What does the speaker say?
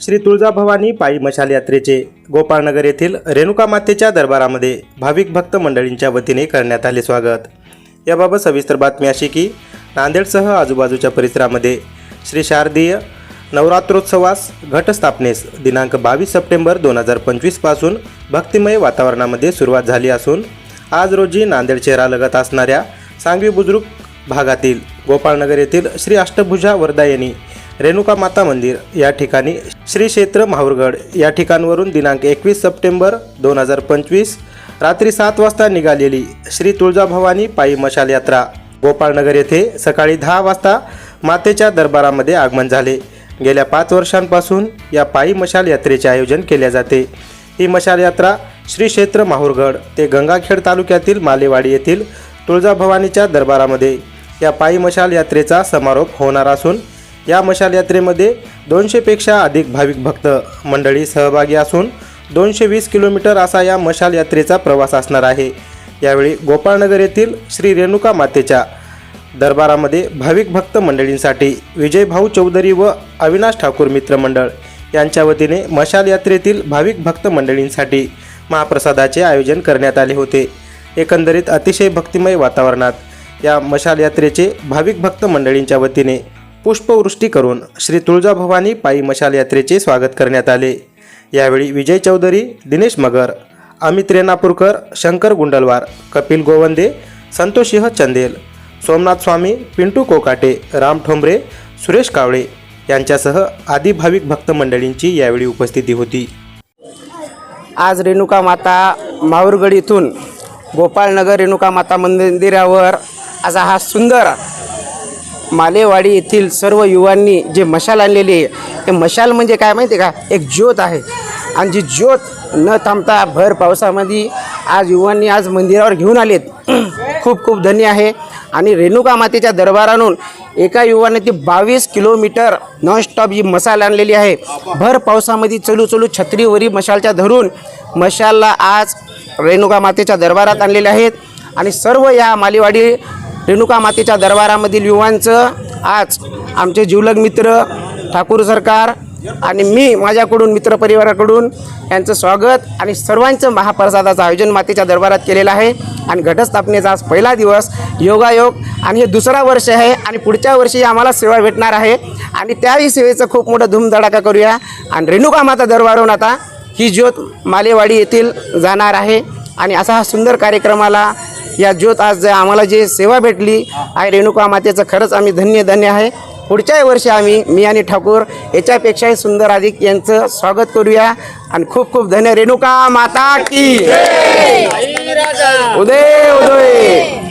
श्री तुळजाभवानी पायी मशाल यात्रेचे गोपाळनगर येथील रेणुका मातेच्या दरबारामध्ये भाविक भक्त मंडळींच्या वतीने करण्यात आले स्वागत. याबाबत सविस्तर बातमी अशी की नांदेडसह आजूबाजूच्या परिसरामध्ये श्री शारदीय नवरात्रोत्सवास घटस्थापनेस दिनांक बावीस सप्टेंबर दोन हजार पंचवीसपासून भक्तिमय वातावरणामध्ये सुरुवात झाली असून आज रोजी नांदेड शहरालगत असणाऱ्या सांगवी बुजुर्ग भागातील गोपाळनगर येथील श्री अष्टभुजा वरदायनी रेणुका माता मंदिर या ठिकाणी श्री क्षेत्र माहूरगड या ठिकाणवरून दिनांक एकवीस सप्टेंबर दोन हजार पंचवीस रात्री सात वाजता निघालेली श्री तुळजाभवानी पायी मशाल यात्रा. गोपाळनगर येथे सकाळी दहा वाजता मातेच्या दरबारामध्ये आगमन झाले. गेल्या पाच वर्षांपासून या पायी मशाल यात्रेचे आयोजन केले जाते. ही मशाल यात्रा श्री क्षेत्र माहूरगड ते गंगाखेड तालुक्यातील मालेवाडी येथील तुळजाभवानीच्या दरबारामध्ये या पायी मशाल यात्रेचा समारोप होणार असून या मशाल यात्रेमध्ये दोनशेपेक्षा अधिक भाविक भक्त मंडळी सहभागी असून दोनशे वीस किलोमीटर असा या मशाल यात्रेचा प्रवास असणार आहे. यावेळी गोपाळनगर येथील श्री रेणुका मातेच्या दरबारामध्ये भाविक भक्त मंडळींसाठी विजयभाऊ चौधरी व अविनाश ठाकूर मित्र मंडळ यांच्या वतीने मशाल यात्रेतील भाविक भक्त मंडळींसाठी महाप्रसादाचे आयोजन करण्यात आले होते. एकंदरीत अतिशय भक्तिमय वातावरणात या मशाल यात्रेचे भाविक भक्त मंडळींच्या वतीने पुष्पवृष्टी करून श्री तुळजाभवानी पायी मशाल यात्रेचे स्वागत करण्यात आले. यावेळी विजय चौधरी दिनेश मगर अमित रेणापूरकर शंकर गुंडलवार कपिल गोवंदे संतोषसिंह चंदेल सोमनाथ स्वामी पिंटू कोकाटे राम ठोंबरे सुरेश कावळे यांच्यासह आदी भाविक भक्त मंडळींची यावेळी उपस्थिती होती. आज रेणुका माता माहूरगड इथून गोपाळनगर रेणुका माता मंदिरावर असा हा सुंदर मालेवाडी येथील सर्व युवांनी जे मशाल आणलेली आहे ते मशाल म्हणजे काय माहिती आहे का? एक ज्योत आहे. आणि जी ज्योत न थांबता भर पावसामध्ये आज युवांनी आज मंदिरावर घेऊन आलेत. खूप खूप धन्य आहे. आणि रेणुका मातेच्या दरबारातून एका युवाने ती बावीस किलोमीटर नॉनस्टॉप जी मशाल आणलेली आहे भर पावसामध्ये चलू चलू छत्रीवरी मशालच्या धरून मशालला आज रेणुका मातेच्या दरबारात आणलेले आहेत. आणि सर्व या मालेवाडी रेणुका मातेच्या दरबारामधील युवांचं आज आमचे जिवलग मित्र ठाकूर सरकार आणि मी माझ्याकडून मित्रपरिवाराकडून यांचं स्वागत आणि सर्वांचं महाप्रसादाचं आयोजन मातेच्या दरबारात केलेलं आहे. आणि घटस्थापनेचा आज पहिला दिवस योगायोग आणि हे दुसरा वर्ष आहे आणि पुढच्या वर्षी आम्हाला सेवा भेटणार आहे. आणि त्याही सेवेचं खूप मोठं धूमधडाका करूया. आणि रेणुका माता दरबारून आता ही ज्योत मालेवाडी येथील जाणार आहे. आणि असा हा सुंदर कार्यक्रमाला या ज्योत आज आम्हाला जे सेवा भेटली आहे रेणुका मातेचं खरंच आम्ही धन्य धन्य आहे. पुढच्याही वर्षी आम्ही मी आणि ठाकूर याच्यापेक्षाही सुंदर अधिक यांचं स्वागत करूया. आणि खूप खूप धन्य रेणुका माता की उदय.